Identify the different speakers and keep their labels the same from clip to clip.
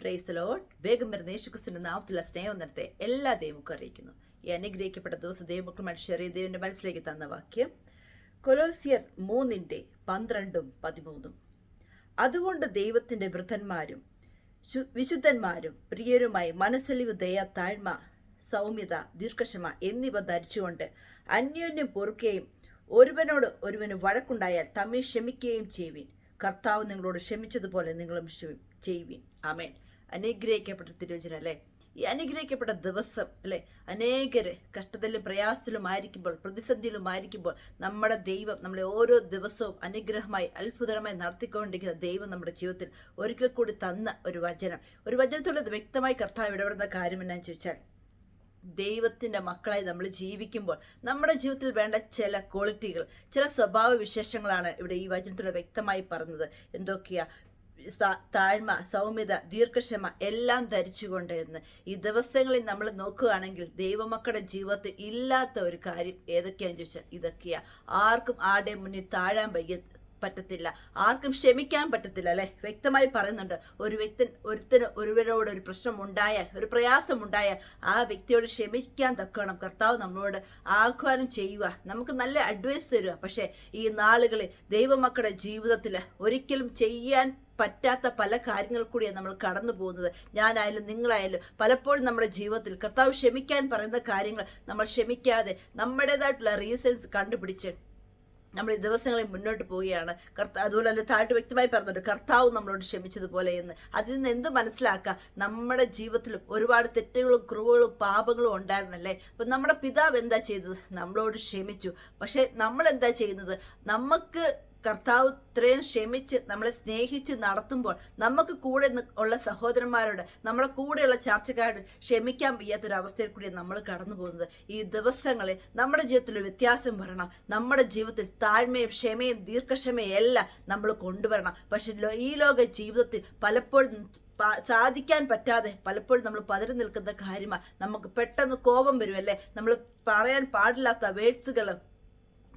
Speaker 1: Price load വേഗം വരുന്ന യേശുക്രിസ്തുവിന്റെ നാമത്തിലുള്ള സ്നേഹം നടത്തെ എല്ലാ ദൈവക്കും അറിയിക്കുന്നു. ഈ അനുഗ്രഹിക്കപ്പെട്ട ദിവസം ദൈവമക്കളുമായി ഷെയർ ചെയ്ത് ദൈവന്റെ മനസ്സിലേക്ക് തന്ന വാക്യം. കൊലോസിയർ മൂന്നിന്റെ പന്ത്രണ്ടും പതിമൂന്നും. അതുകൊണ്ട് ദൈവത്തിന്റെ വൃദ്ധന്മാരും വിശുദ്ധന്മാരും പ്രിയരുമായി മനസ്സലിവ് ദയ താഴ്മ സൗമ്യത ദീർഘക്ഷമ എന്നിവ ധരിച്ചുകൊണ്ട് അന്യോന്യം പൊറുക്കുകയും ഒരുവനോട് ഒരുവന് വഴക്കുണ്ടായാൽ തമ്മിൽ ക്ഷമിക്കുകയും ചെയ്യുവിൻ. കർത്താവ് നിങ്ങളോട് ക്ഷമിച്ചതുപോലെ നിങ്ങളും ചെയ്യുവിൻ. ആമേൻ. അനുഗ്രഹിക്കപ്പെട്ട തിരുവചനം അല്ലേ? ഈ അനുഗ്രഹിക്കപ്പെട്ട ദിവസം അല്ലെ? അനേകര് കഷ്ടത്തിലും പ്രയാസത്തിലും ആയിരിക്കുമ്പോൾ പ്രതിസന്ധിയിലും ആയിരിക്കുമ്പോൾ നമ്മുടെ ദൈവം നമ്മളെ ഓരോ ദിവസവും അനുഗ്രഹമായി അത്ഭുതകരമായി നടത്തിക്കൊണ്ടിരിക്കുന്ന ദൈവം നമ്മുടെ ജീവിതത്തിൽ ഒരിക്കൽ കൂടി തന്ന ഒരു വചനം. ഒരു വചനത്തോടെ വ്യക്തമായി കർത്താവ് ഇടപെടുന്ന കാര്യം എന്നാന്ന് ചോദിച്ചാൽ ദൈവത്തിന്റെ മക്കളായി നമ്മൾ ജീവിക്കുമ്പോൾ നമ്മുടെ ജീവിതത്തിൽ വേണ്ട ചില ക്വാളിറ്റികൾ ചില സ്വഭാവ വിശേഷങ്ങളാണ് ഇവിടെ ഈ വചനത്തിലൂടെ വ്യക്തമായി പറഞ്ഞത്. എന്തൊക്കെയാ? താഴ്മ സൗമ്യത ദീർഘക്ഷമ എല്ലാം ധരിച്ചുകൊണ്ട് എന്ന് ഈ ദിവസങ്ങളിൽ നമ്മൾ നോക്കുകയാണെങ്കിൽ ദൈവമക്കളുടെ ജീവിതത്തിൽ ഇല്ലാത്ത ഒരു കാര്യം ഏതൊക്കെയാന്ന് ചോദിച്ചാൽ ഇതൊക്കെയാ. ആർക്കും ആരുടെ മുന്നിൽ താഴാൻ വയ്യ പറ്റത്തില്ല. ആർക്കും ക്ഷമിക്കാൻ പറ്റത്തില്ല അല്ലെ? വ്യക്തമായി പറയുന്നുണ്ട്. ഒരു വ്യക്തി ഒരുത്തിന് ഒരുവരോട് ഒരു പ്രശ്നം ഉണ്ടായാൽ ഒരു പ്രയാസം ഉണ്ടായാൽ ആ വ്യക്തിയോട് ക്ഷമിക്കാൻ തക്കണം കർത്താവ് നമ്മളോട് ആഹ്വാനം ചെയ്യുക. നമുക്ക് നല്ല അഡ്വൈസ് തരുക പക്ഷേ ഈ നാളുകളിൽ ദൈവമക്കളുടെ ജീവിതത്തിൽ ഒരിക്കലും ചെയ്യാൻ പറ്റാത്ത പല കാര്യങ്ങൾ കൂടിയാണ് നമ്മൾ കടന്നു പോകുന്നത്. ഞാനായാലും നിങ്ങളായാലും പലപ്പോഴും നമ്മുടെ ജീവിതത്തിൽ കർത്താവ് ക്ഷമിക്കാൻ പറയുന്ന കാര്യങ്ങൾ നമ്മൾ ക്ഷമിക്കാതെ നമ്മുടേതായിട്ടുള്ള റീസൺസ് കണ്ടുപിടിച്ച് നമ്മൾ ഈ ദിവസങ്ങളിൽ മുന്നോട്ട് പോവുകയാണ്. കർത്താവ് അതുപോലെ തന്നെ താഴ്ത്ത് വ്യക്തമായി പറഞ്ഞിട്ടുണ്ട് കർത്താവ് നമ്മളോട് ക്ഷമിച്ചതുപോലെ എന്ന്. അതിൽ നിന്ന് എന്ത് മനസ്സിലാക്കാം? നമ്മുടെ ജീവിതത്തിലും ഒരുപാട് തെറ്റുകളും കുറവുകളും പാപങ്ങളും ഉണ്ടായിരുന്നല്ലേ? അപ്പൊ നമ്മുടെ പിതാവ് എന്താ ചെയ്തത്? നമ്മളോട് ക്ഷമിച്ചു. പക്ഷെ നമ്മൾ എന്താ ചെയ്യുന്നത്? നമുക്ക് കർത്താവ് ഇത്രയും ക്ഷമിച്ച് നമ്മളെ സ്നേഹിച്ച് നടത്തുമ്പോൾ നമുക്ക് കൂടെ ഉള്ള സഹോദരന്മാരോട് നമ്മളെ കൂടെയുള്ള ചർച്ചക്കാരോട് ക്ഷമിക്കാൻ വയ്യാത്തൊരു അവസ്ഥയിൽ നമ്മൾ കടന്നു പോകുന്നത്. ഈ ദിവസങ്ങളിൽ നമ്മുടെ ജീവിതത്തിൽ വ്യത്യാസം വരണം. നമ്മുടെ ജീവിതത്തിൽ താഴ്മയും ക്ഷമയും ദീർഘക്ഷമയും എല്ലാം നമ്മൾ കൊണ്ടുവരണം. പക്ഷെ ഈ ലോക ജീവിതത്തിൽ പലപ്പോഴും സാധിക്കാൻ പറ്റാതെ പലപ്പോഴും നമ്മൾ പതറി നിൽക്കുന്ന കാര്യമാണ് നമുക്ക് പെട്ടെന്ന് കോപം വരുമല്ലേ നമ്മൾ പറയാൻ പാടില്ലാത്ത വേഡ്സുകളും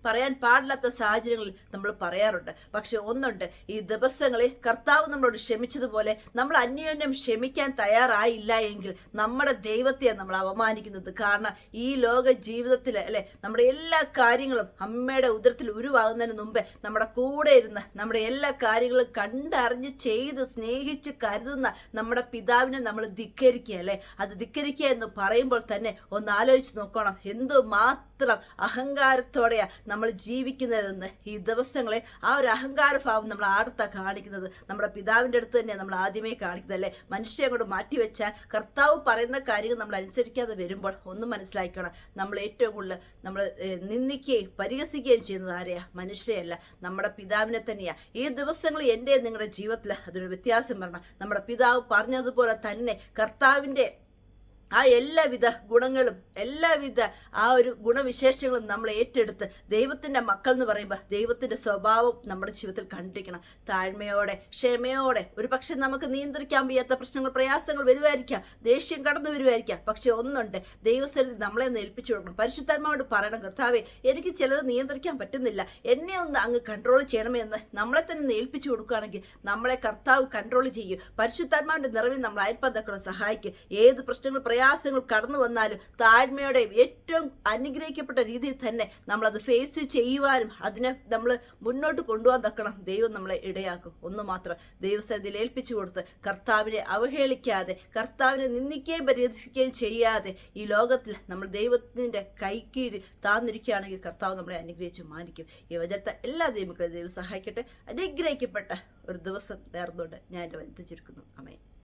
Speaker 1: പറയാൻ പാടില്ലാത്ത സാഹചര്യങ്ങളിൽ നമ്മൾ പറയാറുണ്ട്. പക്ഷെ ഒന്നുണ്ട്. ഈ ദിവസങ്ങളിൽ കർത്താവ് നമ്മളോട് ക്ഷമിച്ചതുപോലെ നമ്മൾ അന്യോന്യം ക്ഷമിക്കാൻ തയ്യാറായില്ല എങ്കിൽ നമ്മുടെ ദൈവത്തെ നമ്മൾ അവമാനിക്കുന്നത് കാരണം ഈ ലോക ജീവിതത്തിൽ അല്ലെ നമ്മുടെ എല്ലാ കാര്യങ്ങളും അമ്മയുടെ ഉദരത്തിൽ ഉരുവാകുന്നതിന് മുമ്പേ നമ്മുടെ കൂടെ ഇരുന്ന് നമ്മുടെ എല്ലാ കാര്യങ്ങളും കണ്ടറിഞ്ഞ് ചെയ്ത് സ്നേഹിച്ച് കരുതുന്ന നമ്മുടെ പിതാവിനെ നമ്മൾ ധിക്കരിക്കുക അല്ലെ? അത് ധിക്കരിക്കുക എന്ന് പറയുമ്പോൾ തന്നെ ഒന്ന് ആലോചിച്ച് നോക്കണം. എന്തു മാത്രം അഹങ്കാരത്തോടെയാ നമ്മൾ ജീവിക്കുന്നതെന്ന് ഈ ദിവസങ്ങളെ ആ ഒരു അഹങ്കാര ഭാവം നമ്മൾ ആടത്താ കാണിക്കുന്നത്? നമ്മുടെ പിതാവിന്റെ അടുത്ത് തന്നെ നമ്മൾ ആദ്യമേ കാണിക്കുന്നത് അല്ലേ? മനുഷ്യരെ അങ്ങോട്ട് മാറ്റിവെച്ചാൽ കർത്താവ് പറയുന്ന കാര്യങ്ങൾ നമ്മൾ അനുസരിക്കാതെ വരുമ്പോൾ ഒന്നും മനസ്സിലാക്കണം. നമ്മൾ ഏറ്റവും കൂടുതൽ നമ്മൾ നിന്ദിക്കുകയും പരിഹസിക്കുകയും ചെയ്യുന്നത് ആരെയാ? മനുഷ്യയല്ല നമ്മുടെ പിതാവിനെ തന്നെയാ. ഈ ദിവസങ്ങൾ എന്റെ നിങ്ങളുടെ ജീവിതത്തിൽ അതൊരു വ്യത്യാസം വരണം. നമ്മുടെ പിതാവ് പറഞ്ഞതുപോലെ തന്നെ കർത്താവിന്റെ ആ എല്ലാവിധ ഗുണങ്ങളും എല്ലാവിധ ആ ഒരു ഗുണവിശേഷങ്ങളും നമ്മൾ ഏറ്റെടുത്ത് ദൈവത്തിന്റെ മക്കൾ എന്ന് പറയുമ്പോൾ ദൈവത്തിന്റെ സ്വഭാവം നമ്മുടെ ജീവിതത്തിൽ കണ്ടിരിക്കണം. താഴ്മയോടെ ക്ഷമയോടെ ഒരു പക്ഷെ നമുക്ക് നിയന്ത്രിക്കാൻ വയ്യാത്ത പ്രശ്നങ്ങൾ പ്രയാസങ്ങൾ വരുമായിരിക്കാം ദേഷ്യം കടന്നു വരുമായിരിക്കാം. പക്ഷെ ഒന്നുണ്ട് ദൈവസ്ഥലത്തിൽ നമ്മളെ ഒന്ന് ഏൽപ്പിച്ചു കൊടുക്കണം. പരിശുദ്ധാത്മാവോട് പറയണം കർത്താവെ എനിക്ക് ചിലത് നിയന്ത്രിക്കാൻ പറ്റുന്നില്ല. എന്നെ ഒന്ന് അങ്ങ് കൺട്രോൾ ചെയ്യണമെന്ന് നമ്മളെ തന്നെ ഏൽപ്പിച്ചു കൊടുക്കുകയാണെങ്കിൽ നമ്മളെ കർത്താവ് കൺട്രോൾ ചെയ്യും. പരിശുദ്ധാത്മാവിന്റെ നിറവിൽ നമ്മൾ അയൽപ്പതക്കളെ സഹായിക്കും. ഏത് പ്രശ്നങ്ങൾ പ്രയാസങ്ങൾ കടന്നു വന്നാലും താഴ്മയോടെ ഏറ്റവും അനുഗ്രഹിക്കപ്പെട്ട രീതിയിൽ തന്നെ നമ്മൾ അത് ഫേസ് ചെയ്യുവാനും അതിനെ നമ്മൾ മുന്നോട്ട് കൊണ്ടുപോകാൻ തക്കണം ദൈവം നമ്മളെ ഇടയാക്കും. ഒന്ന് മാത്രം ദൈവസ്ഥലത്തിൽ ഏൽപ്പിച്ചു കൊടുത്ത് കർത്താവിനെ അവഹേളിക്കാതെ കർത്താവിനെ നിന്ദിക്കുകയും പരിഹസിക്കുകയും ചെയ്യാതെ ഈ ലോകത്തിൽ നമ്മൾ ദൈവത്തിന്റെ കൈക്കീഴിൽ താന്നിരിക്കുകയാണെങ്കിൽ കർത്താവ് നമ്മളെ അനുഗ്രഹിച്ചു മാനിക്കും. ഈ എല്ലാ ദൈവങ്ങളെയും ദൈവം സഹായിക്കട്ടെ. അനുഗ്രഹിക്കപ്പെട്ട ഒരു ദിവസം നേർന്നുകൊണ്ട് ഞാൻ എന്റെ വലുത് ചുരുക്കുന്നു.